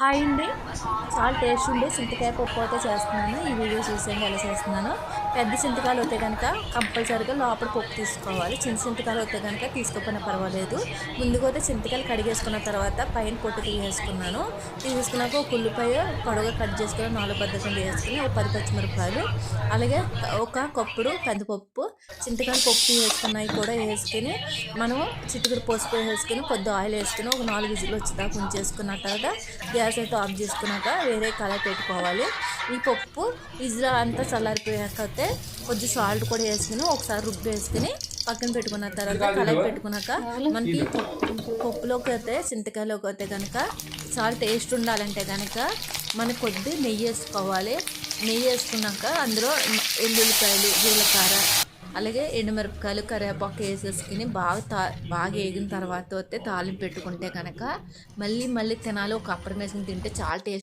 Hi అండి. చాలా taste ఉండే చింతకాయ పప్పు అయితే చేస్తున్నాను. ఈ వీడియో చూసేయండి ఎలా చేస్తున్నాను? పెద్ద చింతకాయలు అయితే కనుక కంపల్సరీగా లోపల పప్పు తీసుకోవాలి. చిన్న చింతకాయలు అయితే కనుక తీసుకోకపోయినా పర్వాలేదు. ముందుగా అయితే చింతకాయలు కడిగేసుకున్న తర్వాత పైన పొట్టు తీసేసుకున్నాను. తీసుకున్నాక ఒక ఉల్లిపాయ పొడవుగా కట్ చేసుకుని నాలుగు పద్ధతులు వేసుకుని ఒక పది పచ్చిమిరపకాయలు అలాగే ఒక కప్పుడు కందిపప్పు చింతకాయలు పప్పు వేసుకున్నవి కూడా వేసుకుని మనం చిట్టుకుడు పసుపు వేసుకుని కొద్ది ఆయిల్ వేసుకుని ఒక నాలుగు విజిల్ వచ్చేదాకా ఉంచేసుకున్న తర్వాత గ్యాస్ అయితే ఆఫ్ చేసుకున్నాక వేరే కళాయి పెట్టుకోవాలి. ఈ పప్పు విజిల్ అంతా చల్లారిపోయాక అయితే కొద్ది సాల్ట్ కూడా వేసుకుని ఒకసారి రుబ్బు వేసుకుని పక్కన పెట్టుకున్న తర్వాత కళాయి పెట్టుకున్నాక మనకి పప్పు పప్పులోకి అయితే చింతకాయలోకి అయితే కనుక చాలా టేస్ట్ ఉండాలంటే కనుక మనకు కొద్ది నెయ్యి వేసుకోవాలి. నెయ్యి వేసుకున్నాక అందులో ఎల్లుల్లిపాయలు జీలకర్ర అలాగే ఎండుమిరపకాయలు కరివేపాకు వేసేసుకుని బాగా తా బాగా వేగిన తర్వాత వస్తే తాలింపు పెట్టుకుంటే కనుక మళ్ళీ మళ్ళీ తినాలి. ఒక అప్పరం వేసుకుని తింటే చాలా టేస్ట్